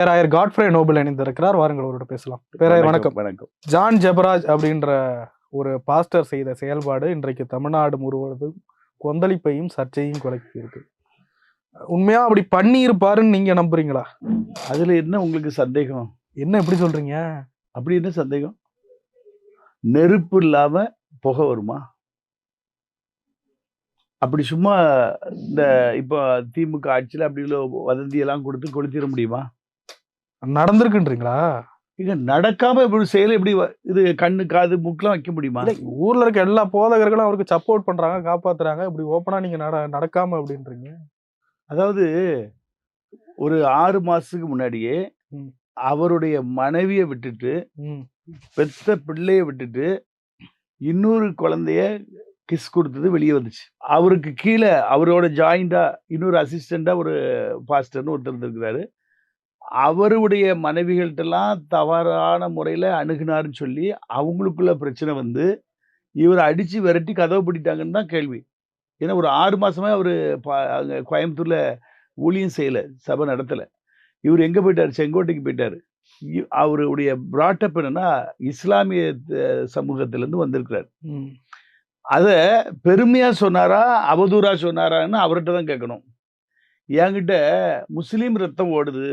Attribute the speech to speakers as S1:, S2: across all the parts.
S1: பேராயர் Godfrey Nobel இணைந்திருக்கிறார். வாருங்கள் அவரோட பேசலாம். பேராயர் வணக்கம்
S2: வணக்கம்.
S1: ஜான் ஜெபராஜ் அப்படின்ற ஒரு பாஸ்டர் செய்த செயல்பாடு இன்றைக்கு தமிழ்நாடு முழுவதும் கொந்தளிப்பையும் சர்ச்சையும் குலைக்கி இருக்கு உண்மையா அப்படி பண்ணி இருப்பாருன்னு நீங்க நம்புறீங்களா?
S2: அதுல என்ன உங்களுக்கு சந்தேகம்?
S1: என்ன எப்படி சொல்றீங்க?
S2: அப்படி என்ன சந்தேகம்? நெருப்பு இல்லாம புகை வருமா? அப்படி சும்மா இந்த இப்போ திமுக ஆட்சியில் அப்படி உள்ள வதந்தி எல்லாம் கொடுத்து கொளுத்திட முடியுமா?
S1: நடந்திருக்குன்றீங்களா?
S2: இங்க நடக்காம இப்படி செயல் எப்படி இது கண்ணு காது மூக்கெல்லாம் வைக்க முடியுமா?
S1: ஊர்ல இருக்க எல்லா போதகர்களும் அவருக்கு சப்போர்ட் பண்றாங்க காப்பாத்துறாங்க. இப்படி ஓப்பனா நீங்க நட நடக்காம அப்படின்றீங்க.
S2: அதாவது ஒரு ஆறு மாசத்துக்கு முன்னாடியே. அவருடைய மனைவியை விட்டுட்டு பெத்த பிள்ளைய விட்டுட்டு இன்னொரு குழந்தைய கிஸ் கொடுத்தது வெளியே வந்துச்சு. அவருக்கு கீழே அவரோட ஜாயிண்டா இன்னொரு அசிஸ்டண்டா ஒரு பாஸ்டர்னு ஒருத்தர் இருந்திருக்கிறாரு. அவருடைய மனைவிகள்ட்டெல்லாம் தவறான முறையில் அணுகுனாருன்னு சொல்லி அவங்களுக்குள்ள பிரச்சனை வந்து இவரை அடித்து விரட்டி கதவை பிடிட்டாங்கன்னு தான் கேள்வி. ஏன்னா ஒரு ஆறு மாசமா அவர் அங்கே கோயம்புத்தூர்ல ஊழியம் செய்யலை சபை நடத்தலை. இவர் எங்கே போயிட்டார்? செங்கோட்டைக்கு போயிட்டார். அவருடைய பிராட்டப் என்னன்னா இஸ்லாமிய சமூகத்திலேருந்து வந்திருக்கிறார். அதை பெருமையா சொன்னாரா அவதூறா சொன்னாரான்னு அவர்கிட்ட தான் கேட்கணும். என்கிட்ட முஸ்லீம் ரத்தம் ஓடுது.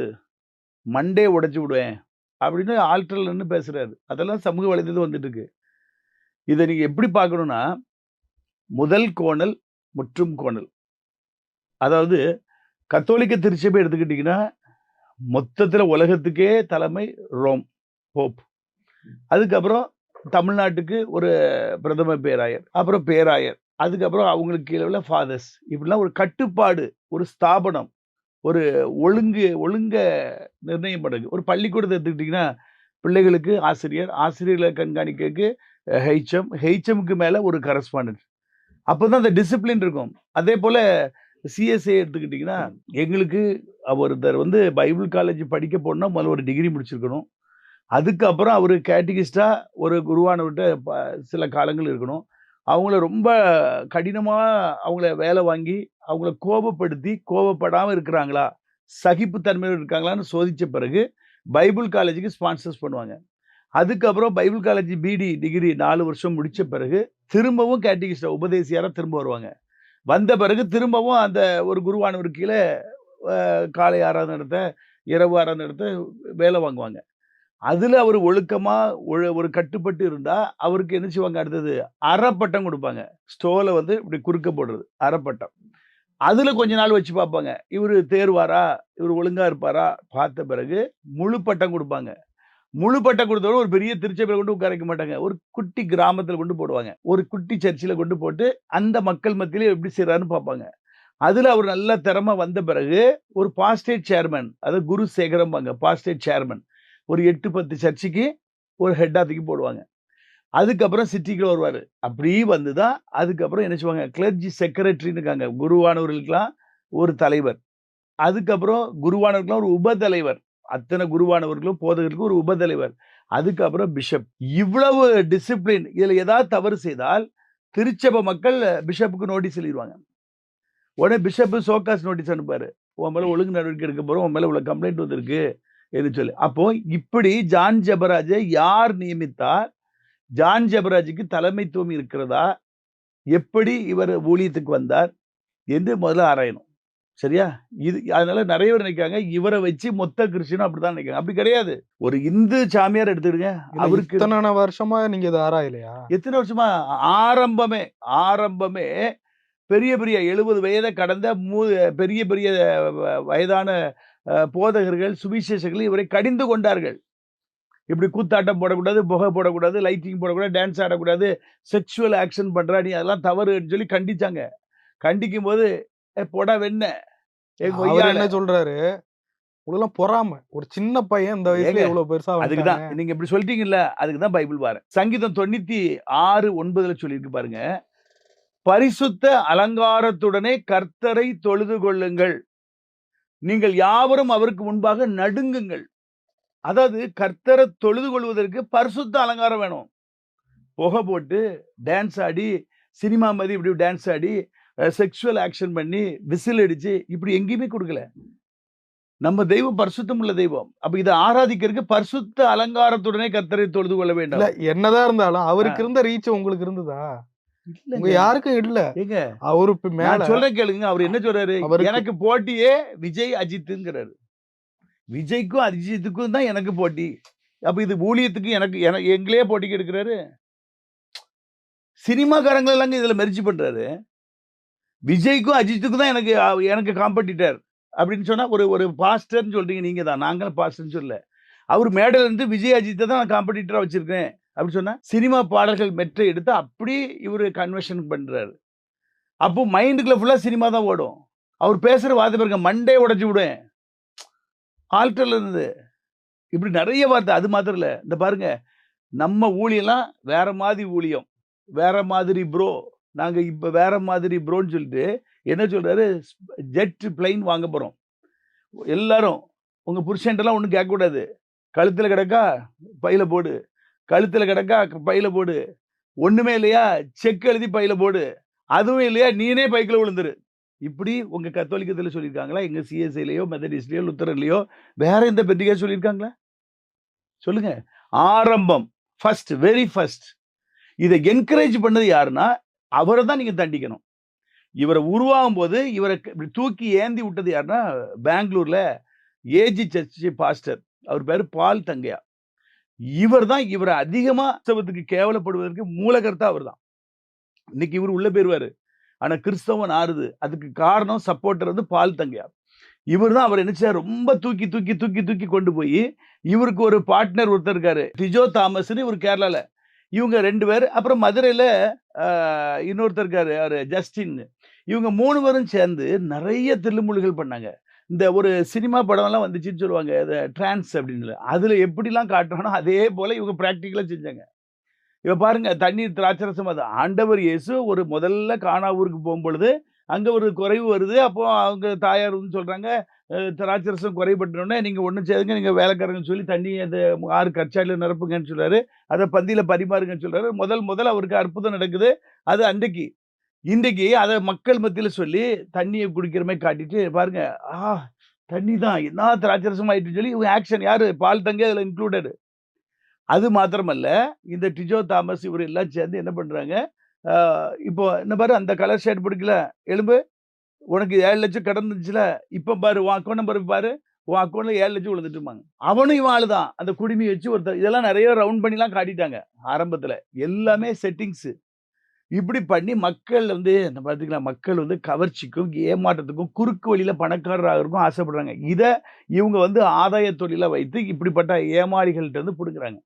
S2: மண்டே உடைச்சி விடுவேன் அப்படின்னு ஆல்டர்ல நின்று அதெல்லாம் சமூக வலைதளத்தில் வந்துட்டு இருக்கு இதை நீங்கள் எப்படி பார்க்கணும்னா முதல் கோணல் முற்றும் கோணல். அதாவது கத்தோலிக்க திருச்சபை எடுத்துக்கிட்டிங்கன்னா மொத்தத்தில் உலகத்துக்கே தலைமை ரோம் போப். அதுக்கப்புறம் தமிழ்நாட்டுக்கு ஒரு பிரதம பேராயர் அப்புறம் பேராயர் அதுக்கப்புறம் அவங்களுக்கு கீழே உள்ள ஃபாதர்ஸ் இப்படிலாம் ஒரு கட்டுப்பாடு ஒரு ஸ்தாபனம். ஒரு ஒழுங்கு ஒழுங்க நிர்ணயம் பண்ணுறது ஒரு பள்ளிக்கூடத்தை எடுத்துக்கிட்டிங்கன்னா பிள்ளைகளுக்கு ஆசிரியர் ஆசிரியர்களை கண்காணிக்கிறதுக்கு ஹெச்எம் ஹெச்எம்க்கு மேலே ஒரு கரஸ்பாண்டன்ட் அப்போ தான் அந்த டிசிப்ளின் இருக்கும். அதே போல் சிஎஸ்ஏ எடுத்துக்கிட்டிங்கன்னா எங்களுக்கு ஒருத்தர் வந்து பைபிள் காலேஜ் படிக்க போனால் முதல்ல ஒரு டிகிரி முடிச்சிருக்கணும். அதுக்கப்புறம் அவர் கேட்டகிஸ்டாக ஒரு குருவானவர்கிட்ட ப- சில காலங்கள் இருக்கணும். அவங்கள ரொம்ப கடினமாக அவங்கள வேலை வாங்கி அவங்கள கோபப்படுத்தி கோபப்படாமல் இருக்கிறாங்களா? சகிப்புத்தன்மையோடு இருக்காங்களான்னு சோதித்த பிறகு பைபிள் காலேஜுக்கு ஸ்பான்சர்ஸ் பண்ணுவாங்க. அதுக்கப்புறம் பைபிள் காலேஜ் பிடி டிகிரி நாலு வருஷம் முடித்த பிறகு திரும்பவும் கேட்டகிஸ்டா உபதேசியாராக திரும்ப வருவாங்க. வந்த பிறகு திரும்பவும் அந்த ஒரு குருவானவர் கீழே காலை ஆராதனை நடத்த இரவு ஆராதனை நடத்த வேலை வாங்குவாங்க. அதில் அவர் ஒழுக்கமாக ஒரு கட்டுப்பட்டு இருந்தால் அவருக்கு என்ன செய்வாங்க அடுத்தது? அறப்பட்டம் கொடுப்பாங்க. ஸ்டோவில் வந்து இப்படி குறுக்க போடுறது அறப்பட்டம். அதில் கொஞ்ச நாள் வச்சு பார்ப்பாங்க. இவர் தேர்வாரா? இவர் ஒழுங்காக இருப்பாரா? பார்த்த பிறகு முழு பட்டம் கொடுப்பாங்க. முழு பட்டம் கொடுத்தவரை ஒரு பெரிய திருச்சபையில் கொண்டு உட்கார வைக்க மாட்டாங்க. ஒரு குட்டி கிராமத்தில் கொண்டு போடுவாங்க. ஒரு குட்டி சர்ச்சில் கொண்டு போட்டு அந்த மக்கள் மத்தியில எப்படி செய்கிறாருன்னு பார்ப்பாங்க. அதில் அவர் நல்ல திறமை வந்த பிறகு ஒரு பாஸ்டேட் சேர்மன் அதாவது குரு சேகரம்பாங்க பாஸ்டேட் சேர்மன். ஒரு எட்டு பத்து சர்ச்சுக்கு ஒரு ஹெட் தூக்கி போடுவாங்க. அதுக்கப்புறம் சிட்டிக்குள்ள வருவார். அப்படி வந்து தான் அதுக்கப்புறம் என்ன செய்வாங்க? கிளர்ஜி செக்ரட்டரின்னு இருக்காங்க. குருவானவர்களுக்கெல்லாம் ஒரு தலைவர். அதுக்கப்புறம் குருவானவர்களுக்கெல்லாம் ஒரு உபதலைவர். அத்தனை குருவானவர்களும் போதகர்களுக்கும் ஒரு உபதலைவர். அதுக்கப்புறம் பிஷப் இவ்வளவு டிசிப்ளின் இதில் ஏதாவது தவறு செய்தால் திருச்சபை மக்கள் பிஷப்புக்கு நோட்டீஸ் எழுதிடுவாங்க உடனே பிஷப்பு சோகாஸ் நோட்டீஸ் அனுப்பார் உன் மேலே ஒழுங்கு நடவடிக்கை எடுக்க போகிறோம் உன் மேலே இவ்வளோ கம்ப்ளைண்ட் வந்திருக்கு. என்று சொல்லி? அப்போ இப்படி ஜான் ஜெபராஜை யார் நியமித்தார்? ஜான் ஜெபராஜுக்கு தலைமைத்துவம் இருக்கிறதா? எப்படி இவர் ஊழியத்துக்கு வந்தார்? என்று முதல்ல ஆராயணும். சரியா? இது அதனால நிறைய பேர் நினைக்காங்க இவரை வச்சு மொத்த கிறிஸ்டினும் அப்படிதான் நினைக்காங்க அப்படி கிடையாது. ஒரு இந்து சாமியார் எடுத்துடுங்க
S1: அவருக்கு இத்தனை வருஷமா நீங்க இதை ஆராயலையா?
S2: எத்தனை வருஷமா? ஆரம்பமே ஆரம்பமே பெரிய பெரிய எழுபது வயதை கடந்த மூ பெரிய பெரிய வயதான போதகர்கள் சுவிசேஷர்கள் இவரை கடிந்து கொண்டார்கள். இப்படி கூத்தாட்டம் போடக்கூடாது புகை போடக்கூடாது லைட்டிங் போடக்கூடாது டான்ஸ் ஆடக்கூடாது செக்ஷுவல் ஆக்ஷன் பண்றா நீ அதெல்லாம் தவறுன்னு சொல்லி கண்டிச்சாங்க. கண்டிக்கும் போது "ஏ, போடா வெண்ண ஏ
S1: அவர்
S2: கொய்யால."
S1: என்ன சொல்றாரு? உங்களெல்லாம் பொறாம. ஒரு சின்ன பையன் இந்த வயசுல
S2: ஏங்க,
S1: இவ்வளவு பெருசா
S2: அதுக்கு தான். நீங்க இப்படி சொல்லிட்டீங்கல்ல அதுக்கு தான் பைபிள் வார சங்கீதம் தொண்ணூத்தி ஆறு ஒன்பதுல சொல்லியிருக்கு பாருங்க. பரிசுத்த அலங்காரத்துடனே கர்த்தரை தொழுது கொள்ளுங்கள். நீங்கள் யாவரும் அவருக்கு முன்பாக நடுங்குங்கள். அதாவது கர்த்தரை தொழுது கொள்வதற்கு பரிசுத்த அலங்காரம் வேணும். புகை போட்டு டான்ஸ் ஆடி சினிமா மாதிரி இப்படி டான்ஸ் ஆடி செக்ஷுவல் ஆக்ஷன் பண்ணி விசில் அடிச்சு இப்படி எங்கேயுமே கொடுக்கல. நம்ம தெய்வம் பரிசுத்தம் உள்ள தெய்வம். அப்ப இதை ஆராதிக்கிறதுக்கு பரிசுத்த அலங்காரத்துடனே கர்த்தரை தொழுது கொள்ள வேண்டாம்.
S1: என்னதான் இருந்தாலும் அவருக்கு இருந்த ரீச் உங்களுக்கு இருந்ததா? உங்க. யாருக்கும் இல்ல
S2: ஏங்க
S1: அவரு இப்ப மேல
S2: நான் சொல்றேன் கேளுங்க அவர் என்ன சொல்றாரு? எனக்கு போட்டியே விஜய் அஜித்துங்கிறாரு. விஜய்க்கும் அஜித்துக்கும் தான் எனக்கு போட்டி. அப்ப இது ஊழியத்துக்கு எனக்கு எனக்கு எங்களே போட்டிக்கு எடுக்கிறாரு சினிமாக்காரங்க எல்லாம் இதுல மெரிச்சு பண்றாரு. விஜய்க்கும் அஜித்துக்கும் தான் எனக்கு எனக்கு காம்படிட்டர் அப்படின்னு சொன்னா ஒரு ஒரு பாஸ்டர்னு சொல்றீங்க நீங்க தான் நாங்களும் பாஸ்டர்னு சொல்லல. அவர் மேடையில இருந்து விஜய் அஜித்தை தான் நான் காம்படிட்டரா வச்சிருக்கேன். அப்படின்னு சொன்னால் சினிமா பாடல்கள் மெற்றை எடுத்து அப்படி இவர் கன்வர்ஷன் பண்ணுறாரு அப்போ மைண்டுக்குள்ளே ஃபுல்லாக சினிமா தான் ஓடும். அவர் பேசுகிற வார்த்தை பாருங்க மண்டே உடைச்சி விடுவேன் ஆல்டரில் இருந்து இப்படி நிறைய வார்த்தை அது மாத்திரம் இல்லை. இந்த பாருங்க நம்ம ஊழியெல்லாம் வேற மாதிரி ஊழியம். வேற மாதிரி ப்ரோ நாங்கள் இப்போ வேற மாதிரி ப்ரோன்னு சொல்லிட்டு என்ன சொல்கிறாரு ஜெட் பிளைன் வாங்க போகிறோம் எல்லாரும் உங்கள் புருஷன்ட்டெல்லாம் ஒன்றும் கேட்கக்கூடாது. கழுத்தில் கிடக்கா பையில போடு. கழுத்துல கிடக்கா பையில போடு. ஒண்ணுமே இல்லையா? செக் எழுதி பையில போடு. அதுவும் இல்லையா? நீனே பைக்கில் விழுந்துரு. இப்படி உங்க கத்தோலிக்கத்தில் சொல்லியிருக்காங்களா? எங்க சிஎஸ்ஐலையோ மெத்தடிஸ்லயோ லுத்தரன்லையோ வேற எந்த பெட்டிகா சொல்லியிருக்காங்களா? சொல்லுங்க. ஆரம்பம். ஃபர்ஸ்ட் வெரி ஃபர்ஸ்ட் இதை என்கரேஜ் பண்ணது யாருன்னா அவரை தான் நீங்க தண்டிக்கணும். இவரை உருவாகும் போது இவரை இப்படி தூக்கி ஏந்தி விட்டது யாருன்னா பெங்களூர்ல ஏஜி சர்ச் பாஸ்டர். அவர் பேர் பால் தங்கையா. இவர் தான் இவரை அதிகமா கிறிஸ்தவத்துக்கு கேவலப்படுவதற்கு மூலகர்த்தா அவர் தான் இன்னைக்கு இவர் உள்ள போயிருவாரு. ஆனா கிறிஸ்தவன் ஆறுது. அதுக்கு காரணம் சப்போர்ட்டர் வந்து பால் தங்கையா இவர் தான் அவர் என்ன ரொம்ப தூக்கி தூக்கி தூக்கி தூக்கி கொண்டு போய் இவருக்கு ஒரு பார்ட்னர் ஒருத்தர் இருக்காரு. டிஜோ தாமஸ்னு இவர் கேரளால. இவங்க ரெண்டு பேர் அப்புறம் மதுரையில் இன்னொருத்தர் இருக்காரு அவர் ஜஸ்டின் இவங்க மூணு பேரும் சேர்ந்து நிறைய தில்லுமுள்ளுகள் பண்ணாங்க. இந்த ஒரு சினிமா படம்லாம் வந்துச்சுன்னு சொல்லுவாங்க டிரான்ஸ் அப்படின்னு. அதில் எப்படிலாம் காட்டுறானோ அதே போல் இவங்க ப்ராக்டிக்கலாக செஞ்சாங்க. இப்போ பாருங்கள் தண்ணீர் திராட்சரசம் அது. ஆண்டவர் இயேசு ஒரு முதல்ல காணா ஊருக்கு போகும்பொழுது அங்கே ஒரு குறைவு வருது. அப்போது அவங்க தாயார் வந்து சொல்கிறாங்க திராட்சரசம் குறைபட்டோடனே நீங்கள் ஒன்றும் செய்யுங்க நீங்கள் வேலைக்காரங்கன்னு சொல்லி தண்ணி அந்த ஆறு கச்சாலில் நிரப்புங்கன்னு சொல்கிறாரு அதை பந்தியில் பரிமாறுங்கன்னு சொல்கிறாரு முதல் முதல் அவருக்கு அற்புதம் நடக்குது. அது அன்றைக்கு இன்றைக்கு அதை மக்கள் மத்தியில் சொல்லி தண்ணியை குடிக்கிற மாதிரி காட்டிட்டு பாருங்க ஆ தண்ணி தான். என்ன திராட்சரசம் ஆயிட்டு சொல்லி இவங்க ஆக்ஷன் யாரு? பால் தங்க அதில் இன்க்ளூடடு அது மாத்திரமல்ல இந்த டிஜோ தாமஸ் இவர் எல்லாம் சேர்ந்து என்ன பண்ணுறாங்க இப்போ என்ன பாரு அந்த கலர் ஷர்ட் பிடிக்கல. எலும்பு உனக்கு ஏழு லட்சம் கடந்துச்சுல இப்போ பாரு உன் அக்கௌண்ட் நம்பர் பாரு உன் அக்கௌண்ட்ல ஏழு லட்சம் விழுந்துட்டுமாங்க அவனும் இவன் ஆளுதான். அந்த குடுமையை வச்சு ஒருத்தர் இதெல்லாம் நிறைய ரவுண்ட் பண்ணிலாம் காட்டிட்டாங்க ஆரம்பத்தில். எல்லாமே செட்டிங்ஸு இப்படி பண்ணி மக்கள் வந்து என்ன பார்த்தீங்களா மக்கள் வந்து கவர்ச்சிக்கும் ஏமாற்றத்துக்கும் குறுக்கு வழியில பணக்காரராகிறதுக்கும் ஆசைப்படுறாங்க. இதை இவங்க வந்து ஆதாய தொழிலை வைத்து இப்படிப்பட்ட ஏமாளிகள்கிட்ட இருந்து பிடுங்குறாங்க.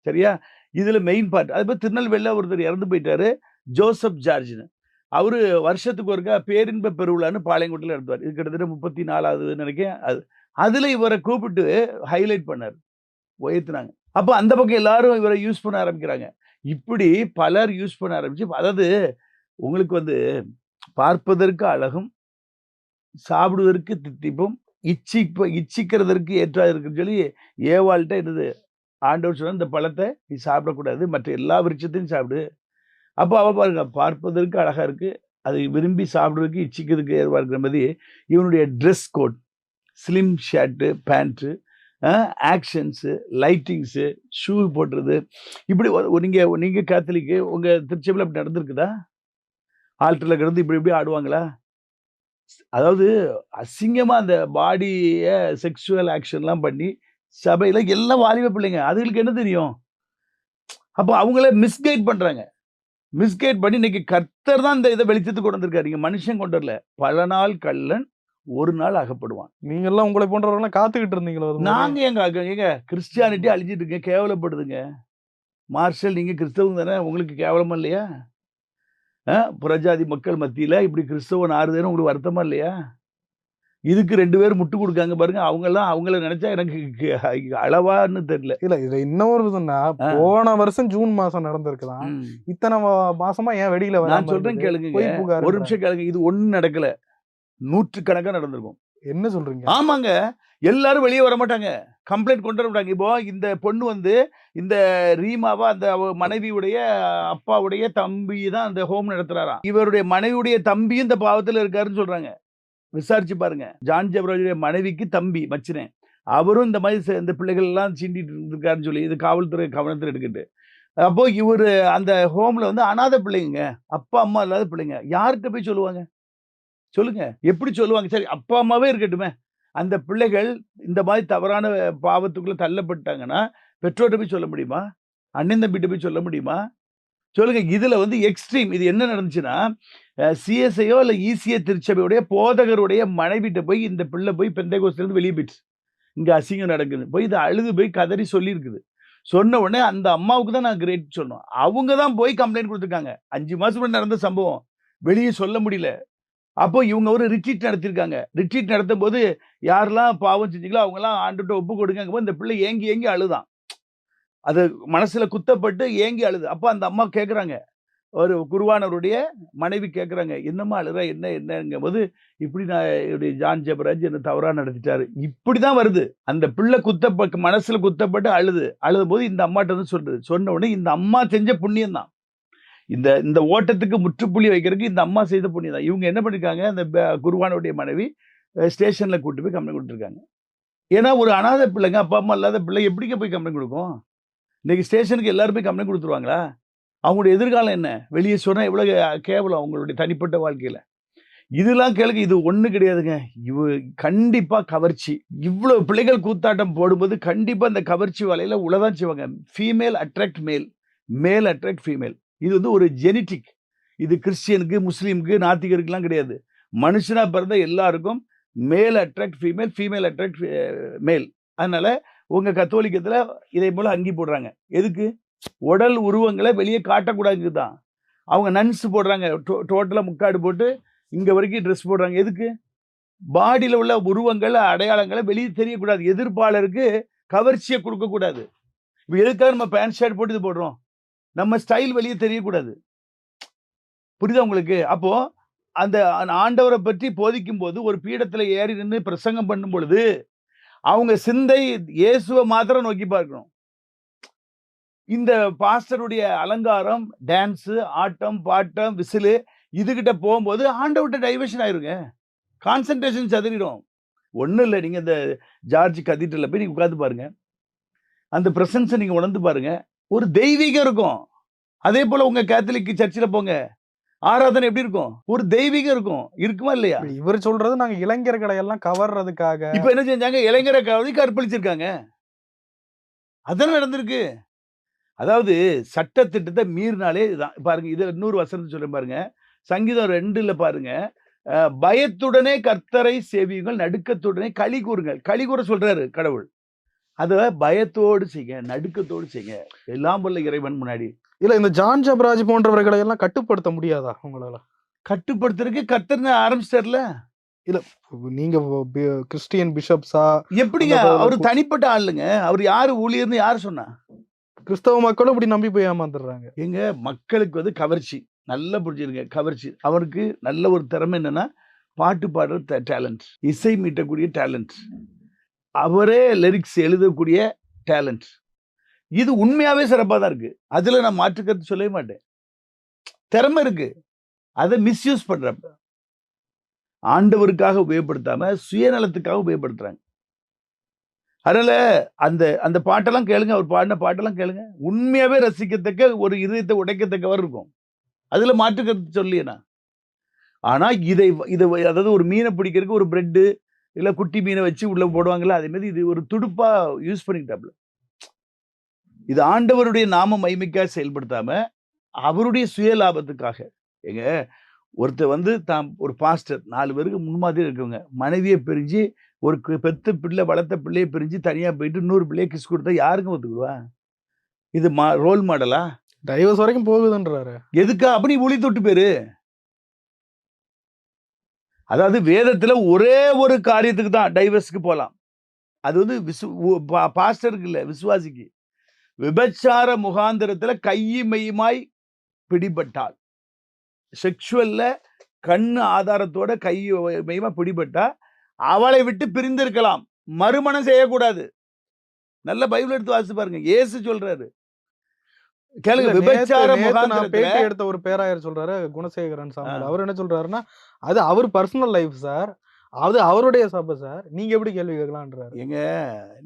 S2: சரியா? இதில் மெயின் பார்ட் அது போய் திருநெல்வேலியில் ஒருத்தர் இறந்து போயிட்டாரு ஜோசப் ஜார்ஜ்னு. அவர் வருஷத்துக்கு ஒருக்கா பேரின்ப பெருவிழான்னு பாளையங்கோட்டையில் நடத்துவார். இது கிட்டத்தட்ட முப்பத்தி நாலாவது நினைக்கிறேன். அது அதில் இவரை கூப்பிட்டு ஹைலைட் பண்ணார். உயர்த்தினாங்க. அப்போ அந்த பக்கம் எல்லாரும் இவரை யூஸ் பண்ண ஆரம்பிக்கிறாங்க. இப்படி பலர் யூஸ் பண்ண ஆரம்பிச்சு அதாவது உங்களுக்கு வந்து பார்ப்பதற்கு அழகும் சாப்பிடுவதற்கு தித்திப்பும் இச்சிப்ப இச்சிக்கிறதற்கு ஏற்றா இருக்குன்னு சொல்லி ஏவாள்கிட்ட என்னது ஆண்டவர் சொன்ன இந்த பழத்தை நீ சாப்பிடக்கூடாது மற்ற எல்லா விருட்சத்தையும் சாப்பிடு. அப்போ அவள் பாருங்க பார்ப்பதற்கு அழகாக இருக்குது அதை விரும்பி சாப்பிடுறதுக்கு இச்சிக்கிறதுக்கு ஏதுவாக இருக்கிற மாதிரி இவனுடைய dress code slim shirt pant actions lightings shoe போடுறது. இப்படி நீங்கள் நீங்கள் கேத்தலிக்கு உங்கள் திருச்சியில் அப்படி நடந்திருக்குதா? ஆல்டரில் கிடந்து இப்படி இப்படி ஆடுவாங்களா? அதாவது அசிங்கமாக அந்த பாடியை செக்ஷுவல் ஆக்ஷன்லாம் பண்ணி சபையில் எல்லாம் வாலிப பிள்ளைங்க அதுகளுக்கு என்ன தெரியும்? அப்போ அவங்கள மிஸ்கைட் பண்ணுறாங்க மிஸ்கைட் பண்ணி இன்னைக்கு கர்த்தர் தான் இந்த இதை வெளிச்சத்துக்கு கொண்டு வந்திருக்காரு. நீங்கள் மனுஷன் கொண்டு வரல. பல நாள் கள்ளன் ஒரு நாள் அகப்படுவான்.
S1: நீங்க எல்லாம் உங்களை போன்றவர்கள் காத்துக்கிட்டு இருந்தீங்களோ அது மாதிரி?
S2: நாங்க எங்க எங்க கிறிஸ்டியானிட்டி அழிஞ்சிட்டு இருக்கேன் கேவலப்படுதுங்க. மார்ஷல் நீங்க கிறிஸ்தவங்க தானே? உங்களுக்கு கேவலமா இல்லையா? புறஜாதி மக்கள் மத்தியில இப்படி கிறிஸ்தவன் ஆறுதுன்னு உங்களுக்கு வருத்தமா இல்லையா? இதுக்கு ரெண்டு பேர் முட்டு கொடுக்காங்க பாருங்க அவங்க எல்லாம் அவங்கள நினைச்சா எனக்கு அளவான்னு தெரியல.
S1: இல்ல இது இன்னொரு
S2: ஆ.
S1: போன வருஷம் ஜூன் மாசம் நடந்திருக்குதான்
S2: ம்.
S1: இத்தனை மாசமா ஏன் வெடியில
S2: நான் சொல்றேன்? கேளுங்க. ஒரு நிமிஷம் கேளுங்க இது ஒண்ணும் நடக்கல. நூற்றுக்கணக்கா நடந்திருக்கும்.
S1: என்ன சொல்றீங்க?
S2: ஆமாங்க. எல்லாரும் வெளியே வர மாட்டாங்க கம்ப்ளைண்ட் கொண்டு வர மாட்டாங்க. இப்போ இந்த பொண்ணு வந்து இந்த ரீமாவா அந்த மனைவியுடைய அப்பாவுடைய தம்பி தான் அந்த ஹோம் நடத்துறாராம் இவருடைய மனைவியுடைய தம்பியும் இந்த பாவத்துல இருக்காருன்னு சொல்றாங்க. விசாரிச்சு பாருங்க. ஜான் ஜெபராஜுடைய மனைவிக்கு தம்பி மச்சினேன். அவரும் இந்த மாதிரி இந்த பிள்ளைகள் எல்லாம் சீண்டிட்டு இருந்திருக்காருன்னு சொல்லி இது காவல்துறை கவனத்தில் எடுக்கிட்டு. அப்போ இவர் அந்த ஹோம்ல வந்து அனாதை பிள்ளைங்க அப்பா அம்மா இல்லாத பிள்ளைங்க யார்கிட்ட போய் சொல்லுவாங்க? சொல்லுங்க. எப்படி சொல்லுவாங்க? சரி அப்பா அம்மாவே இருக்கட்டுமே. அந்த பிள்ளைகள் இந்த மாதிரி தவறான பாவத்துக்குள்ள தள்ளப்பட்டாங்கன்னா பெற்றோர்கிட்ட போய் சொல்ல முடியுமா? அண்ணன் தம்பிகிட்ட போய் சொல்ல முடியுமா? சொல்லுங்க. இதுல வந்து எக்ஸ்ட்ரீம் இது என்ன நடந்துச்சுன்னா சிஎஸ்ஐயோ இல்ல ஈசிஏ திருச்சபையுடைய போதகருடைய மனைவிட்ட போய் இந்த பிள்ளை போய் பெந்தை இருந்து வெளியே போயிடுச்சு. இங்க அசிங்கம் நடக்குது. போய் இதை அழுது போய் கதறி சொல்லியிருக்குது. சொன்ன உடனே அந்த அம்மாவுக்கு தான் நான் கிரேட் சொன்னோம். அவங்க தான் போய் கம்ப்ளைண்ட் கொடுத்துருக்காங்க. அஞ்சு மாசம் நடந்த சம்பவம். வெளியே சொல்ல முடியல. அப்போ இவங்க ஒரு ரிட்ரீட் நடத்திருக்காங்க. ரிட்ரீட் நடத்தும் போது யாரெல்லாம் பாவம் செஞ்சீங்களோ அவங்கெல்லாம் ஆண்டுகிட்ட ஒப்பு கொடுங்க. இந்த பிள்ளை ஏங்கி ஏங்கி அழுதான். அது மனசில் குத்தப்பட்டு ஏங்கி அழுது. அப்போ அந்த அம்மா கேட்குறாங்க ஒரு குருவானவருடைய மனைவி கேட்குறாங்க என்னம்மா அழுற? என்ன என்னங்கும் போது இப்படி நான் என்னுடைய ஜான் ஜெபராஜ் என்ன தவறாக நடத்திட்டாரு. இப்படி தான் வருது. அந்த பிள்ளை குத்தப்ப மனசில் குத்தப்பட்டு அழுது. அழுதும் போது இந்த அம்மாட்ட வந்து சொல்றது. சொன்ன உடனே இந்த அம்மா செஞ்ச புண்ணியம் தான் இந்த இந்த ஓட்டத்துக்கு முற்றுப்புள்ளி வைக்கிறதுக்கு இந்த அம்மா செய்த புண்ணியம் தான். இவங்க என்ன பண்ணியிருக்காங்க அந்த குருவானுடைய மனைவி ஸ்டேஷனில் கூட்டு போய் கம்ப்ளைண்ட் கொடுத்துருக்காங்க. ஏன்னா ஒரு அனாதை பிள்ளைங்க அப்பா அம்மா இல்லாத பிள்ளை எப்படிங்க போய் கம்ப்ளைண்ட் கொடுக்கும்? இன்னைக்கு ஸ்டேஷனுக்கு எல்லாரும் போய் கம்ப்ளைண்ட் கொடுத்துருவாங்களா? அவங்களுடைய எதிர்காலம் என்ன? வெளியே சொன்னால் எவ்வளோ கேவலம் அவங்களுடைய தனிப்பட்ட வாழ்க்கையில். இதெல்லாம் கேளுங்க இது ஒன்றும் கிடையாதுங்க. இவ கண்டிப்பாக கவர்ச்சி. இவ்வளோ பிள்ளைகள் கூத்தாட்டம் போடும்போது கண்டிப்பாக இந்த கவர்ச்சி வலையில் உள்ளதான் செய்வாங்க. ஃபீமேல் அட்ராக்ட் மேல் மேல் அட்ராக்ட் ஃபீமேல் இது வந்து ஒரு ஜெனட்டிக் இது கிறிஸ்டியனுக்கு முஸ்லீமுக்கு நாத்திகருக்குலாம் கிடையாது. மனுஷனாக பிறந்த எல்லாருக்கும் male attract female female attract male eh, அதனால் உங்கள் கத்தோலிக்கத்தில் இதே போல் அங்கி போடுறாங்க. எதுக்கு? உடல் உருவங்களை வெளியே காட்டக்கூடாதுக்கு தான் அவங்க நன்ஸ் போடுறாங்க. டோ டோட்டலாக முக்காடு போட்டு இங்கே வரைக்கும் ட்ரெஸ் போடுறாங்க. எதுக்கு? பாடியில் உள்ள உருவங்கள் அடையாளங்களை வெளியே தெரியக்கூடாது. எதிர்ப்பாளருக்கு கவர்ச்சியை கொடுக்கக்கூடாது. இப்போ எதுக்காக நம்ம பேண்ட் ஷர்ட் போட்டு இது போடுறோம்? நம்ம ஸ்டைல் வெளியே தெரியக்கூடாது. புரியுதா உங்களுக்கு? அப்போ அந்த ஆண்டவரை பற்றி போதிக்கும் போது ஒரு பீடத்தில் ஏறி நின்று பிரசங்கம் பண்ணும் பொழுது அவங்க சிந்தை இயேசுவை மாத்திரம் நோக்கி பார்க்கணும். இந்த பாஸ்டருடைய அலங்காரம் டான்ஸு ஆட்டம் பாட்டம் விசிலு இதுகிட்ட போகும்போது ஆண்டவர்கிட்ட டைவர்ஷன் ஆயிருங்க. கான்சன்ட்ரேஷன் சதுரிடும். ஒன்றும் இல்லை நீங்கள் இந்த ஜார்ஜ் கதீட்ரலில் போய் நீங்கள் உட்காந்து பாருங்க. அந்த ப்ரெசன்ஸை நீங்கள் உணர்ந்து பாருங்கள் ஒரு தெய்வீகம் இருக்கும். அதே போல் உங்கள் கேத்தலிக் சர்ச்சில் போங்க. ஆராதனை எப்படி இருக்கும்? ஒரு தெய்வீகம் இருக்கும். இருக்குமா இல்லையா?
S1: இவர் சொல்றது நாங்க இளைஞர்களை எல்லாம் கவர்றதுக்காக.
S2: இப்போ என்ன செஞ்சாங்க? இளைஞரை கவதி கற்பழிச்சிருக்காங்க. அதான் நடந்திருக்கு. அதாவது சட்டத்திட்டத்தை மீறினாலே இதுதான் பாருங்க இது இன்னொரு வசனத்தை சொல்றேன் பாருங்க. சங்கீதம் ரெண்டுல பாருங்க. பயத்துடனே கர்த்தரை சேவியுங்கள் நடுக்கத்துடனே களி கூறுங்கள். களி கூற சொல்றாரு கடவுள். அத பயத்தோடு செய்யுங்க நடுக்கத்தோடு செய்யுங்க எல்லாம் வல்ல இறைவன் முன்னாடி.
S1: இல்ல இந்த ஜான் ஜபராஜ் போன்றவர்களை எல்லாம் கட்டுப்படுத்த முடியாதா உங்களால?
S2: கட்டுப்படுத்துறதுக்கு கர்த்தர்னு ஆரம்பிச்சிட்டார்ல?
S1: நீங்க பி- கிறிஸ்டியன் பிஷப்ஸா?
S2: எப்படிங்க? அவர் தனிப்பட்ட ஆளுங்க. அவர் யாரு? ஊழியர்னு யார் சொன்னா?
S1: கிறிஸ்தவ மக்களும் இப்படி நம்பி போய் ஏமாந்துடுறாங்க.
S2: எங்க மக்களுக்கு வந்து கவர்ச்சி. நல்லா புரிஞ்சுருங்க கவர்ச்சி. அவருக்கு நல்ல ஒரு திறமை என்னன்னா பாட்டு பாடுற டேலண்ட் இசை மீட்டக்கூடிய டேலண்ட் அவரே லிரிக்ஸ் எழுதக்கூடிய டேலண்ட் இது உண்மையாவே சிறப்பாக தான் இருக்கு. அதுல நான் மாற்றுக்கிறது சொல்லவே மாட்டேன். திறமை இருக்கு. அதை மிஸ்யூஸ் பண்ணுறப்ப ஆண்டவருக்காக உபயோகப்படுத்தாமல் சுயநலத்துக்காக உபயோகப்படுத்துறாங்க. அதனால் அந்த அந்த பாட்டெல்லாம் கேளுங்க. அவர் பாடின பாட்டெல்லாம் கேளுங்க. உண்மையாவே ரசிக்கத்தக்க ஒரு இதயத்தை உடைக்கத்தக்கவர் இருக்கும். அதுல மாற்றுக்கிறது சொல்லியனா ஆனா இதை இதை அதாவது ஒரு மீனை பிடிக்கிறதுக்கு ஒரு பிரெட்டு இல்ல குட்டி மீனை வச்சு உள்ள போடுவாங்கல்ல அதே மாதிரி இது ஒரு துடுப்பா யூஸ் பண்ணிக்கிட்டாப்ல இது ஆண்டவருடைய நாம மைமிக்காக செயல்படுத்தாம அவருடைய சுய லாபத்துக்காக. எங்க ஒருத்தர் வந்து தான் ஒரு பாஸ்டர் நாலு பேருக்கு முன்மாதிரி இருக்கவங்க. மனைவியை பிரிஞ்சு ஒரு பெத்த பிள்ளை வளர்த்த பிள்ளையை பிரிஞ்சு தனியா போயிட்டு இன்னொரு பிள்ளையை கிஸ் கொடுத்தா யாருக்கும் ஒத்துக்குவா இது மா ரோல் மாடலா
S1: டைவர்ஸ் வரைக்கும் போகுதுன்றாரு.
S2: எதுக்கா? அப்படி ஒளி தொட்டு பேரு. அதாவது வேதத்தில் ஒரே ஒரு காரியத்துக்கு தான் டைவர்ஸ்க்கு போகலாம் அது வந்து விசு பா- பாஸ்டருக்கு இல்லை விசுவாசிக்கு. விபச்சார முகாந்திரத்துல கையுமையுமாய் பிடிபட்டால். செக்ஷுவல்ல கண் ஆதாரத்தோட கை மெய்யுமா பிடிபட்டா அவளை விட்டு பிரிந்திருக்கலாம். மறுமணம் செய்யக்கூடாது. நல்ல பைபிள் எடுத்து வாசி பாருங்க. ஏசு சொல்றாரு கேளுங்க விபச்சார முகாந்திரத்துல
S1: பேட்டி எடுத்த ஒரு பேராயர் சொல்றாரு குணசேகரன்
S2: ஆ.
S1: அவர் என்ன சொல்றாருன்னா அது அவர் பர்சனல் லைஃப் சார் அது அவருடைய சபை சார் நீங்க எப்படி கேள்வி கேட்கலான்றாரு
S2: ஏங்க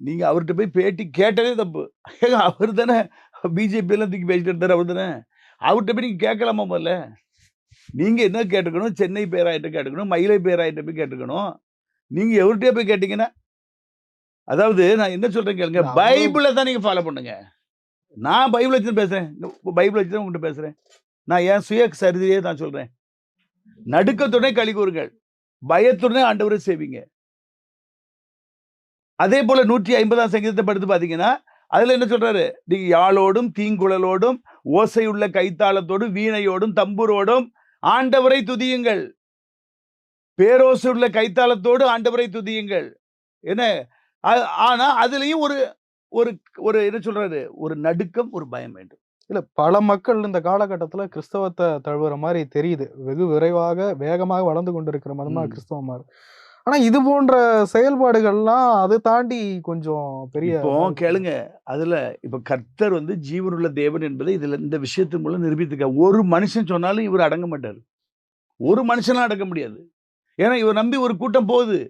S2: நீங்க அவர்கிட்ட போய் பேட்டி கேட்டதே தப்பு. ஏங்க அவர் தானே பிஜேபி எல்லாம் தூக்கி பேசிட்டு இருந்தார் அவர் தானே? அவர்கிட்ட போய் நீங்க கேட்கலாமா முதல்ல? நீங்க என்ன கேட்டுக்கணும்? சென்னை பேராயிட்ட கேட்டுக்கணும்? மயிலை பேராயிட்ட போய் கேட்டுக்கணும்? நீங்க எவர்கிட்டயே போய் கேட்டீங்கன்னா அதாவது நான் என்ன சொல்றேன் கேளுங்க பைபிளை தான் நீங்க ஃபாலோ பண்ணுங்க. நான் பைபிள் வச்சு பேசுகிறேன் பேசுறேன் பைபிள் வச்சு தான் உங்கள்கிட்ட பேசுறேன். நான் என் சுய சரிதையே தான் சொல்றேன். நடுக்கத்துடனே கழி கூறுங்கள். பயத்துடனே ஆண்டவரை சேவிங்க. அதே போல நூற்றி ஐம்பதாம் சங்கீதத்தை படுத்து பாத்தீங்கன்னா அதுல என்ன சொல்றாரு? நீங்கள் யாழோடும் தீங்குழலோடும் ஓசையுள்ள கைத்தாளத்தோடும் வீணையோடும் தம்பூரோடும் ஆண்டவரை துதியுங்கள். பேரோசுள்ள கைத்தாளத்தோடு ஆண்டவரை துதியுங்கள். என்ன? ஆனால் ஆனா அதுலயும் ஒரு ஒரு ஒரு என்ன சொல்றாரு? ஒரு நடுக்கம் ஒரு பயம் வேண்டும்.
S1: இல்ல பல மக்கள் இந்த காலகட்டத்துல கிறிஸ்தவத்தை தழுவுற மாதிரி தெரியுது. வெகு விரைவாக வேகமாக வளர்ந்து கொண்டிருக்கிற மதமா
S2: ம்.
S1: கிறிஸ்தவ மாறு ஆனா இது போன்ற செயல்பாடுகள்லாம் அதை தாண்டி கொஞ்சம் பெரிய
S2: கேளுங்க. அதுல இப்ப கர்த்தர் வந்து ஜீவனுள்ள தேவன் என்பதை இதுல இந்த விஷயத்தின் மூலம் நிரூபித்துக்க ஒரு மனுஷன் சொன்னாலும் இவர் அடங்க மாட்டார். ஒரு மனுஷனும் அடக்க முடியாது. ஏன்னா இவர் நம்பி ஒரு கூட்டம் போகுது.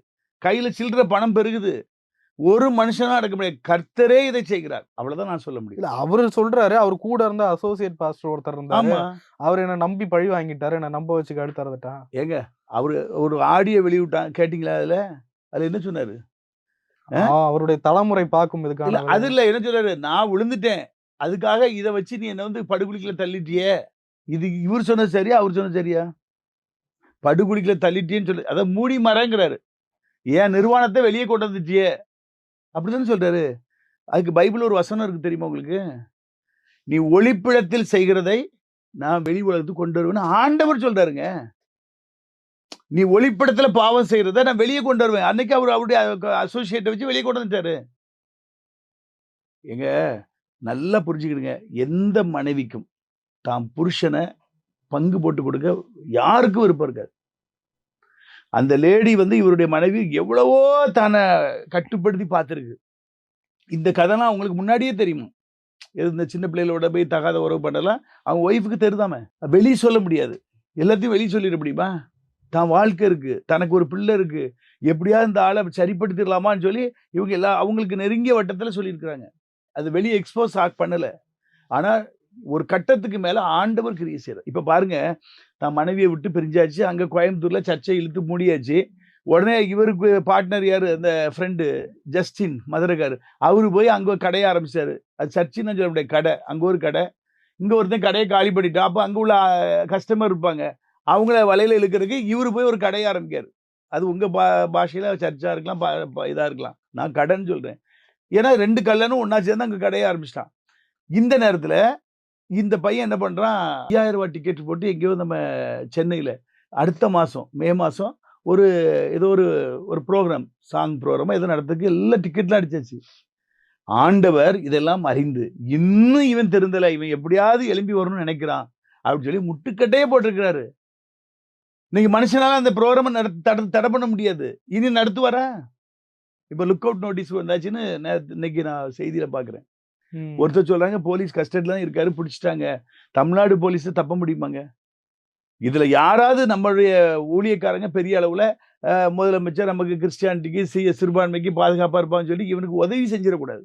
S2: கையில சில்லற பணம் பெருகுது. ஒரு மனுஷனும் அடக்க முடியாது. கர்த்தரே இதை செய்கிறார். அவ்வளவுதான் நான் சொல்ல முடியும்.
S1: இல்ல அவரு சொல்றாரு அவர் கூட இருந்த அசோசியேட் பாஸ்டர் ஒருத்தர் இருந்தாரு. அவர் என்ன நம்பி பழி வாங்கிட்டாரு என்ன நம்ப வச்சு கடுத்தறதுட்டான்
S2: ஏங்க அவரு ஒரு ஆடியோ வெளியிட்டான் கேட்டீங்களா அதுல? அதுல என்ன சொன்னாரு?
S1: அவருடைய தலைமுறை பார்க்கும் இதுக்கான
S2: அது இல்ல என்ன சொல்றாரு நான் விழுந்துட்டேன். அதுக்காக இதை வச்சு நீ என்ன வந்து படுகுழிக்குள்ள தள்ளிட்டியே. இது இவர் சொன்னது சரியா அவர் சொன்னது சரியா? படுகுழிக்குள்ள தள்ளிட்டியேன்னு சொல்லு அதை மூடி மரங்கிறாரு ஏன் நிர்வாணத்தை வெளியே கொண்டு வந்துட்டியே? அப்படிதானே சொல்றாரு. அதுக்கு பைபிள் ஒரு வசனம் இருக்கு தெரியுமா உங்களுக்கு? நீ ஒளிப்பிடத்தில் செய்கிறதை நான் வெளி உலகத்துக்கு கொண்டு வருவேன்னு ஆண்டவர் சொல்றாருங்க. நீ ஒளிப்படத்துல பாவம் செய்யறத நான் வெளியே கொண்டு வருவேன். அன்னைக்கு அவர் அவருடைய அசோசியேட்டை வச்சு வெளியே கொண்டு வந்துட்டாரு. எங்க நல்லா புரிஞ்சுக்கிடுங்க. எந்த மனைவிக்கும் தாம் புருஷனை பங்கு போட்டு கொடுக்க யாருக்கும் விருப்பம் இருக்காது. அந்த லேடி வந்து இவருடைய மனைவி எவ்வளவோ தன்னை கட்டுப்படுத்தி பார்த்துருக்கு. இந்த கதைலாம் அவங்களுக்கு முன்னாடியே தெரியும். எது இந்த சின்ன பிள்ளைகளோட போய் தகாத உறவு பண்ணலாம். அவங்க ஒய்ஃபுக்கு தெரிதாமே. வெளியே சொல்ல முடியாது. எல்லாத்தையும் வெளியே சொல்லிட முடியுமா? தான் வாழ்க்கை இருக்குது தனக்கு ஒரு பிள்ளை இருக்குது எப்படியாவது இந்த ஆளை சரிப்படுத்திடலாமான்னு சொல்லி இவங்க எல்லா அவங்களுக்கு நெருங்கிய வட்டத்தில் சொல்லியிருக்கிறாங்க. அது வெளியே எக்ஸ்போஸ் ஆக் பண்ணலை. ஆனால் ஒரு கட்டத்துக்கு மேலே ஆண்டவர் கிரியை செய்கிறார் இப்போ பாருங்கள் தான் மனைவியை விட்டு பிரிஞ்சாச்சு. அங்கே கோயம்புத்தூரில் சர்ச்சை இழுத்து மூடியாச்சு. உடனே இவருக்கு பார்ட்னர் யார்? அந்த ஃப்ரெண்டு ஜஸ்டின் மதுரைக்கார் அவர் போய் அங்கே ஒரு கடையை ஆரம்பித்தார் அது சர்ச்சின்னு சொல்ல முடியாது. கடை. அங்கே ஒரு கடை. இங்கே ஒருத்தன் கடையை காலி பண்ணிட்டான். அப்போ அங்கே உள்ள கஸ்டமர் இருப்பாங்க. அவங்கள வலையில் இழுக்கிறதுக்கு இவர் போய் ஒரு கடையை ஆரம்பிக்கார். அது உங்கள் பா பாஷையில் சர்ச்சாக இருக்கலாம் பா- இதாக இருக்கலாம். நான் கடைன்னு சொல்கிறேன் ஏன்னா ரெண்டு கல்லனும் ஒன்றா சேர்ந்து அங்கே கடையை ஆரம்பிச்சிட்டான். இந்த நேரத்தில் இந்த பையன் என்ன பண்றான்? ஐயாயிரம் ரூபா டிக்கெட் போட்டு எங்கேயோ நம்ம சென்னையில அடுத்த மாசம் மே மாசம் ஒரு ஏதோ ஒரு ஒரு ப்ரோக்ராம் சாங் ப்ரோக்ராமாக எதுவும் நடத்துக்கு எல்லா டிக்கெட்லாம் அடிச்சாச்சு. ஆண்டவர் இதெல்லாம் அறிந்து இன்னும் இவன் தெரிந்தலை இவன் எப்படியாவது எழும்பி வரணும்னு நினைக்கிறான் அப்படின்னு சொல்லி முட்டுக்கட்டையே போட்டிருக்கிறாரு. இன்னைக்கு மனுஷனால அந்த ப்ரோக்ராமை நட தட தடை பண்ண முடியாது. இனி நடத்துவாரா இப்போ லுக் அவுட் நோட்டீஸ் வந்தாச்சுன்னு இன்னைக்கு நான் செய்தியில பாக்குறேன். ஒருத்தர் சொல்றாங்க போலீஸ் கஸ்டடியில தான் இருக்காரு பிடிச்சிட்டாங்க. தமிழ்நாடு போலீஸ் தப்ப முடியுமாங்க? இதுல யாராவது நம்மளுடைய ஊழியக்காரங்க பெரிய அளவுல முதலமைச்சர் நமக்கு கிறிஸ்டியானிட்டிக்கு சி சிறுபான்மைக்கு பாதுகாப்பா இருப்பான்னு சொல்லி இவனுக்கு உதவி செஞ்சிடக்கூடாது.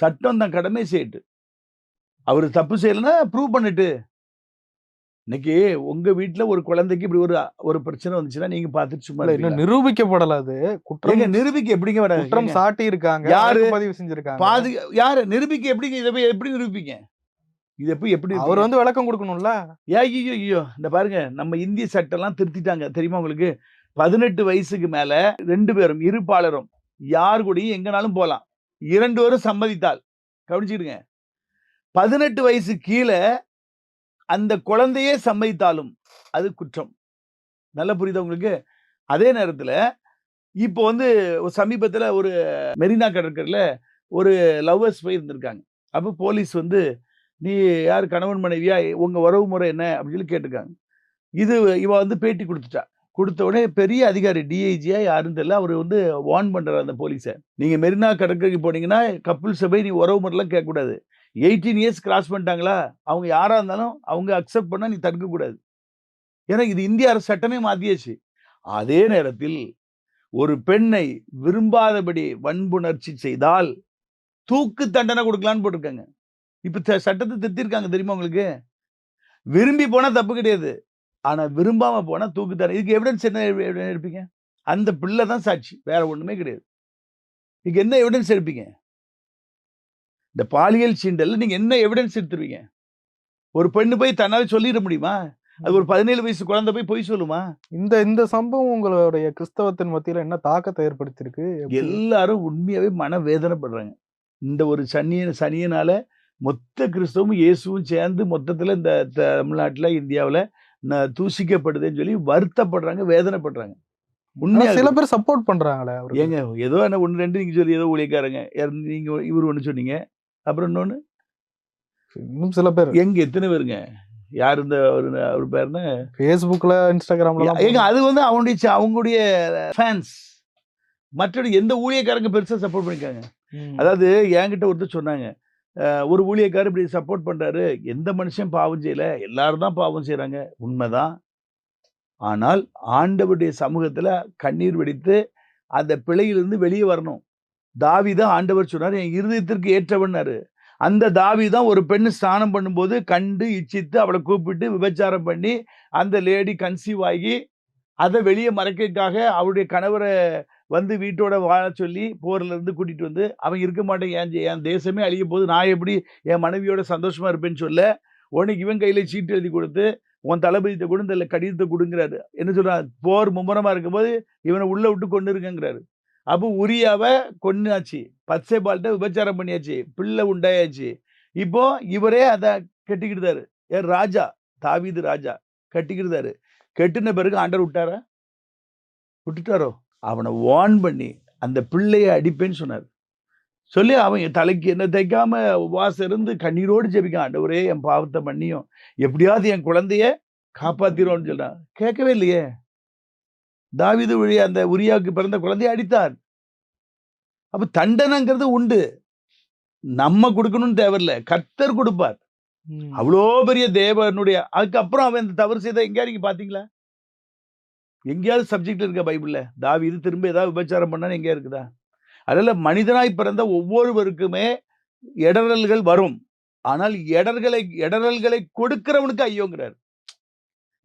S2: சட்டம் தான் கடமை செய்யட்டு அவர் தப்பு செய்யலைன்னா ப்ரூவ் பண்ணிட்டு இன்னைக்கு உங்க வீட்டுல ஒரு குழந்தைக்கு இப்படி ஒரு ஒரு பிரச்சனை வந்துச்சுன்னா நீங்க பார்த்துட்டு சும்மா?
S1: இன்னும் நிரூபிக்கப்படல அது. குற்றம்
S2: நிரூபிக்க எப்படிங்க வர
S1: குற்றம் சாட்டி இருக்காங்க
S2: யாரு?
S1: பதிவு செஞ்சிருக்காங்க?
S2: பாது யாரு? நிரூபிக்க எப்படிங்க இதை போய் எப்படி நிரூபிங்க இது எப்படி எப்படி
S1: அவர் வந்து விளக்கம் கொடுக்கணும்ல?
S2: ஏ ஐயோ ஐயோ. இந்த பாருங்க நம்ம இந்திய சட்டம்லாம் திருத்திட்டாங்க. தெரியுமா உங்களுக்கு? பதினெட்டு வயசுக்கு மேல ரெண்டு பேரும் இருப்பாளரும் யார் கூடயும் எங்கனாலும் போகலாம் இரண்டு பேரும் சம்மதித்தால். கவனிச்சுடுங்க பதினெட்டு வயசு கீழே அந்த குழந்தையே சம்மதித்தாலும் அது குற்றம். நல்ல புரியுது உங்களுக்கு? அதே நேரத்தில் இப்போ வந்து சமீபத்தில் ஒரு மெரினா கடற்கரையில் ஒரு லவ்வர்ஸ் போய் இருந்திருக்காங்க அப்போ போலீஸ் வந்து நீ யார் கணவன் மனைவியா? உங்கள் உறவு முறை என்ன? அப்படின்னு சொல்லி கேட்டிருக்காங்க. இது இவ வந்து பேட்டி கொடுத்துட்டா. கொடுத்த உடனே பெரிய அதிகாரி டிஐஜியா யாரும் தெரியல அவர் வந்து வார்ன் பண்ணுறாரு அந்த போலீஸை. நீங்கள் மெரினா கடற்கரைக்கு போனீங்கன்னா கப்புள்ஸை போய் நீ உறவு முறைலாம் கேட்கக்கூடாது. எயிட்டீன் இயர்ஸ் கிராஸ் பண்ணிட்டாங்களா? அவங்க யாரா இருந்தாலும் அவங்க அக்செப்ட் பண்ணா நீ தடுக்க கூடாது ஏன்னா இது இந்திய அரசு சட்டமே மாத்தியாச்சு. அதே நேரத்தில் ஒரு பெண்ணை விரும்பாதபடி வன்புணர்ச்சி செய்தால் தூக்கு தண்டனை கொடுக்கலான்னு போட்டிருக்காங்க. இப்ப சட்டத்தை திருத்திருக்காங்க தெரியுமா உங்களுக்கு? விரும்பி போனா தப்பு கிடையாது. ஆனா விரும்பாம போனா தூக்கு தண்டனை. இதுக்கு எவிடன்ஸ் என்ன எடுப்பீங்க? அந்த பிள்ளை தான் சாட்சி. வேற ஒண்ணுமே கிடையாது. இதுக்கு என்ன எவிடன்ஸ் எடுப்பீங்க? இந்த பாலியல் சீண்டல்ல நீங்க என்ன எவிடன்ஸ் எடுத்துருவீங்க? ஒரு பெண்ணு போய் தன்னால சொல்லிட முடியுமா? அது ஒரு பதினேழு வயசு குழந்தை போய் பொய் சொல்லுமா?
S1: இந்த இந்த சம்பவம் உங்களுடைய கிறிஸ்தவத்தின் மத்தியில என்ன தாக்கத்தை ஏற்படுத்தியிருக்கு?
S2: எல்லாரும் உண்மையாவே மன வேதனைப்படுறாங்க இந்த ஒரு சனிய சனியனால மொத்த கிறிஸ்தவமும் இயேசுவும் சேர்ந்து மொத்தத்துல இந்த தமிழ்நாட்டுல இந்தியாவுல தூஷிக்கப்படுதுன்னு சொல்லி வருத்தப்படுறாங்க வேதனைப்படுறாங்க.
S1: ஆனா
S2: உண்மையா
S1: சில பேர் சப்போர்ட் பண்றாங்களே அவருக்கு.
S2: ஏங்க ஏதோ என்ன ஒன்று ரெண்டு நீங்க சொல்லி ஏதோ ஊழியக்காரங்க. நீங்க இவர் ஒன்று சொன்னீங்க. அப்புறம் இன்னொன்னு
S1: இன்னும் சில பேர்.
S2: எங்க எத்தனை பேருங்க? யார் இந்த ஒரு அவர் பேருன்னு?
S1: ஃபேஸ்புக்ல இன்ஸ்டாகிராம்ல
S2: ஏங்க அது வந்து அவனுடைய அவங்களுடைய ஃபேன்ஸ் மற்றபடி எந்த ஊழியக்காரங்க பெருசா சப்போர்ட் பண்ணிருக்காங்க? அதாவது என்கிட்ட ஒருத்தர் சொன்னாங்க ஒரு ஊழியக்காரர் இப்படி சப்போர்ட் பண்றாரு எந்த மனுஷன் பாவம் செய்யல எல்லாரும் தான் பாவம் செய்றாங்க. உண்மைதான். ஆனால் ஆண்டவருடைய சமூகத்துல கண்ணீர் வெடித்து அந்த பிழையிலிருந்து வெளியே வரணும். தாவி தான் ஆண்டவர் சொன்னார் என் இருதயத்திற்கு ஏற்றவன்னாரு. அந்த தாவி தான் ஒரு பெண் ஸ்நானம் பண்ணும்போது கண்டு இச்சித்து அவளை கூப்பிட்டு விபச்சாரம் பண்ணி அந்த லேடி கன்சீவ் ஆகி அதை வெளியே மறைக்கிறதுக்காக அவருடைய கணவரை வந்து வீட்டோட வாழ சொல்லி போர்ல இருந்து கூட்டிட்டு வந்து அவன் இருக்க மாட்டேன் என் என் தேசமே அழிய போது நான் எப்படி என் மனைவியோட சந்தோஷமா இருப்பேன்னு சொல்ல உனக்கு இவன் கையில சீட்டு எழுதி கொடுத்து உன் தளபதியத்தை கூட இல்லை கடிதத்தை கொடுங்கிறாரு. என்ன சொல்றான் போர் மும்முரமா இருக்கும்போது இவனை உள்ள விட்டு கொண்டு இருக்கங்கிறாரு அப்போ உரியாவை கொன்னாச்சு. பச்சை பால்ட்ட விபச்சாரம் பண்ணியாச்சு. பிள்ளை உண்டாயாச்சு. இப்போ இவரே அதை கட்டிக்கிட்டாரு ஏன் ராஜா தாவீது ராஜா கட்டிக்கிட்டாரு கட்டின பிறகு ஆண்டர் விட்டாரா விட்டுட்டாரோ அவனை வார்ன் பண்ணி அந்த பிள்ளையை அடிப்பேன்னு சொன்னார். சொல்லி அவன் என் தலைக்கு என்ன தைக்காம உபாசம் இருந்து கண்ணீரோடு ஜெபிக்கான் ஆண்டவரே என் பாவத்தை பண்ணியும் எப்படியாவது என் குழந்தைய காப்பாத்திரோன்னு சொல்றான். கேட்கவே இல்லையே. தாவீது வழி அந்த உரியாவுக்கு பிறந்த குழந்தையை அடித்தார். அப்ப தண்டனைங்கிறது உண்டு. நம்ம கொடுக்கணும்னு தேவையில்ல. கர்த்தர் கொடுப்பார். அவ்வளோ பெரிய தேவனுடைய அதுக்கப்புறம் அவன் இந்த தவறு செய்த எங்கேயா நீங்க பாத்தீங்களா எங்கேயாவது சப்ஜெக்ட் இருக்கா பைபிள்ல தாவீது திரும்ப ஏதாவது விபச்சாரம் பண்ணான்னு எங்கேயா இருக்குதா? அதனால மனிதனாய் பிறந்த ஒவ்வொருவருக்குமே இடரல்கள் வரும். ஆனால் இடர்களை இடரல்களை கொடுக்கிறவனுக்கு ஐயோங்கிறார்.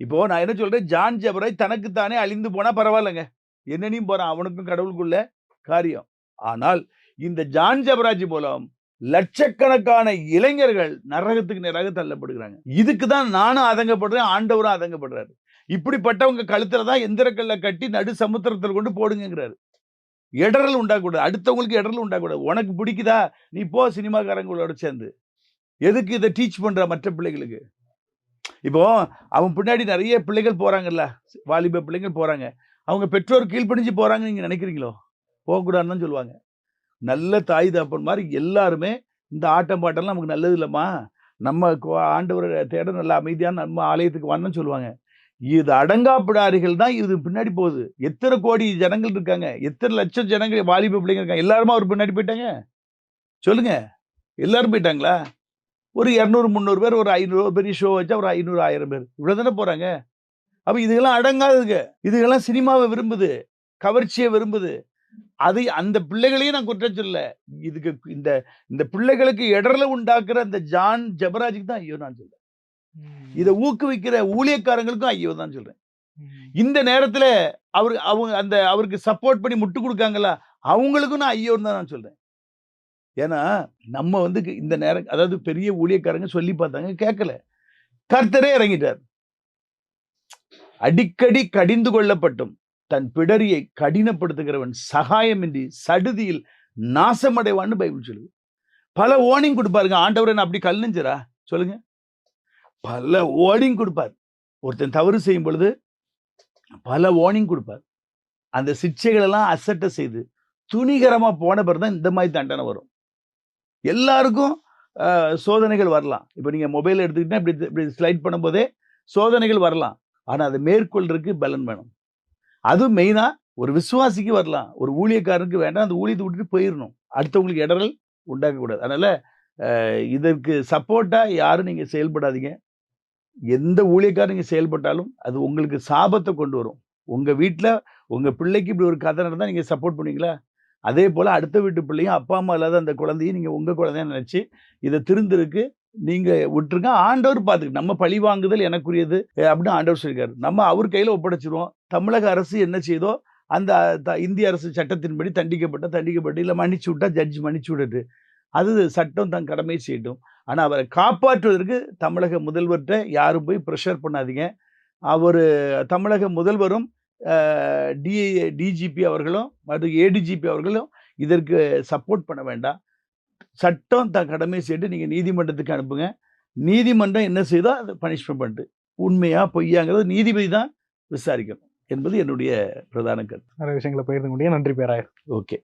S2: இப்போ நான் என்ன சொல்றேன்? ஜான் ஜபரை தனக்குத்தானே அழிந்து போனா பரவாயில்லைங்க. என்னனையும் போறான் அவனுக்கும் கடவுளுக்குள்ள காரியம். ஆனால் இந்த ஜான் ஜபராஜ் மூலம் லட்சக்கணக்கான இளைஞர்கள் நரகத்துக்கு நேராக தள்ளப்படுகிறாங்க. இதுக்கு தான் நானும் அதங்கப்படுறேன் ஆண்டவரும் அதங்கப்படுறாரு இப்படிப்பட்டவங்க கழுத்துல தான் எந்திரக்கல்ல கட்டி நடு சமுத்திரத்தில் கொண்டு போடுங்கிறாரு இடரல் உண்டாகக்கூடாது அடுத்தவங்களுக்கு இடரல் உண்டாகக்கூடாது. உனக்கு பிடிக்குதா? நீ போ சினிமாக்காரங்களோட சேர்ந்து. எதுக்கு இதை டீச் பண்ற மற்ற பிள்ளைகளுக்கு? இப்போ அவன் பின்னாடி நிறைய பிள்ளைகள் போறாங்கல்ல வாலிப பிள்ளைகள் போறாங்க. அவங்க பெற்றோர் கீழ்ப்படிஞ்சு போறாங்கன்னு நீங்க நினைக்கிறீங்களோ? போகக்கூடாதுன்னு தான் சொல்லுவாங்க. நல்ல தாய் தப்பன் மாதிரி எல்லாருமே இந்த ஆட்டம் பாட்டெல்லாம் நமக்கு நல்லது இல்லைம்மா. நம்ம கோ- ஆண்டவரை தேட நல்ல அமைதியான நம்ம ஆலயத்துக்கு வரணும்னு சொல்லுவாங்க. இது அடங்காப்பிடாரிகள் தான் இது பின்னாடி போகுது. எத்தனை கோடி ஜனங்கள் இருக்காங்க? எத்தனை லட்சம் ஜனங்கள் வாலிப பிள்ளைங்க இருக்காங்க? எல்லாருமா அவர் பின்னாடி போயிட்டாங்க? சொல்லுங்க. எல்லாரும் போயிட்டாங்களா? ஒரு இரநூறு முந்நூறு பேர் ஒரு ஐநூறு பெரிய ஷோ வச்சா ஒரு ஐநூறு ஆயிரம் பேர். இவ்வளவு தானே போறாங்க? அப்ப இதுகெல்லாம் அடங்காதுங்க. இதுகெல்லாம் சினிமாவை விரும்புது. கவர்ச்சியை விரும்புது. அதை அந்த பிள்ளைகளையும் நான் குற்றம் சொல்லல. இதுக்கு இந்த இந்த பிள்ளைகளுக்கு இடர்ல உண்டாக்குற அந்த ஜான் ஜபராஜுக்கு தான் ஐயோ நான் சொல்றேன். இதை ஊக்குவிக்கிற ஊழியக்காரங்களுக்கும் ஐயோ தான் சொல்றேன். இந்த நேரத்துல அவர் அவங்க அந்த அவருக்கு சப்போர்ட் பண்ணி முட்டு கொடுக்காங்கல்ல அவங்களுக்கும் நான் ஐயோன்னு தான் நான் சொல்றேன். ஏன்னா நம்ம வந்து இந்த நேரம் அதாவது பெரிய ஊழியக்காரங்க சொல்லி பார்த்தாங்க கேட்கல. கர்த்தரே இறங்கிட்டார். அடிக்கடி கடிந்து கொள்ளப்பட்டும். தன் பிடரியை கடினப்படுத்துகிறவன் சகாயமின்றி சடுதியில் நாசமடைவான்னு பைபிள் சொல்லுது. பல ஓர்னிங் கொடுப்பாருங்க. ஆண்டவரை நான் அப்படி கல்லுஞ்சிரா சொல்லுங்க. பல ஓர்னிங் கொடுப்பார். ஒருத்தன் தவறு செய்யும் பொழுது பல ஓர்னிங் கொடுப்பார். அந்த சிக்ஷைகளெல்லாம் அசட்டை செய்து துணிகரமா போன பிறகு தான் இந்த மாதிரி தண்டனை வரும். எல்லாருக்கும் சோதனைகள் வரலாம். இப்போ நீங்கள் மொபைல் எடுத்துக்கிட்டா இப்படி இப்படி ஸ்லைட் பண்ணும்போதே சோதனைகள் வரலாம். ஆனால் அதை மேற்கொள்றதுக்கு பலன் வேணும். அதுவும் மெயினாக ஒரு விசுவாசிக்கு வரலாம். ஒரு ஊழியக்காரனுக்கு வேண்டாம் அந்த ஊழியத்தை விட்டுட்டு போயிடணும் அடுத்தவங்களுக்கு இடரல் உண்டாக்கக்கூடாது. அதனால் இதற்கு சப்போர்ட்டாக யாரும் நீங்கள் செயல்படாதீங்க. எந்த ஊழியக்காரர் நீங்கள் செயல்பட்டாலும் அது உங்களுக்கு சாபத்தை கொண்டு வரும். உங்கள் வீட்டில் உங்கள் பிள்ளைக்கு இப்படி ஒரு கதை நடந்தால் நீங்கள் சப்போர்ட் பண்ணுவீங்களா? அதே போல் அடுத்த வீட்டு பிள்ளையும் அப்பா அம்மா இல்லாத அந்த குழந்தையும் நீங்கள் உங்கள் குழந்தைய நினச்சி இதை திருந்திருக்கு நீங்கள் விட்டுருங்க. ஆண்டவர் பார்த்துக்கு நம்ம பழி வாங்குதல் எனக்குரியது அப்படின்னு ஆண்டவர் சொல்லியிருக்காரு நம்ம அவர் கையில் ஒப்படைச்சிருவோம். தமிழக அரசு என்ன செய்தோ அந்த த- இந்திய அரசு சட்டத்தின்படி தண்டிக்கப்பட்ட தண்டிக்கப்பட்டு இல்லை மன்னிச்சு விட்டா ஜட்ஜ் மன்னிச்சு விடுது அது சட்டம் தன் கடமை செய்யட்டும். ஆனால் அவரை காப்பாற்றுவதற்கு தமிழக முதல்வர்கிட்ட யாரும் போய் ப்ரெஷர் பண்ணாதீங்க. அவர் தமிழக முதல்வரும் டி டிஜிபி அவர்களும் மற்றும் ஏடிஜிபி அவர்களும் இதற்கு சப்போர்ட் பண்ண வேண்டாம். சட்டம் தன் கடமை செய்து நீங்கள் நீதிமன்றத்துக்கு அனுப்புங்க. நீதிமன்றம் என்ன செய்தோ அதை பனிஷ்மெண்ட் பண்ணிட்டு உண்மையா பொய்யாங்கிறது நீதிபதி தான் விசாரிக்கணும் என்பது என்னுடைய பிரதான கருத்து.
S1: நிறைய விஷயங்களை பகிர்ந்து முடியும் நன்றி பேராயர்.
S2: ஓகே.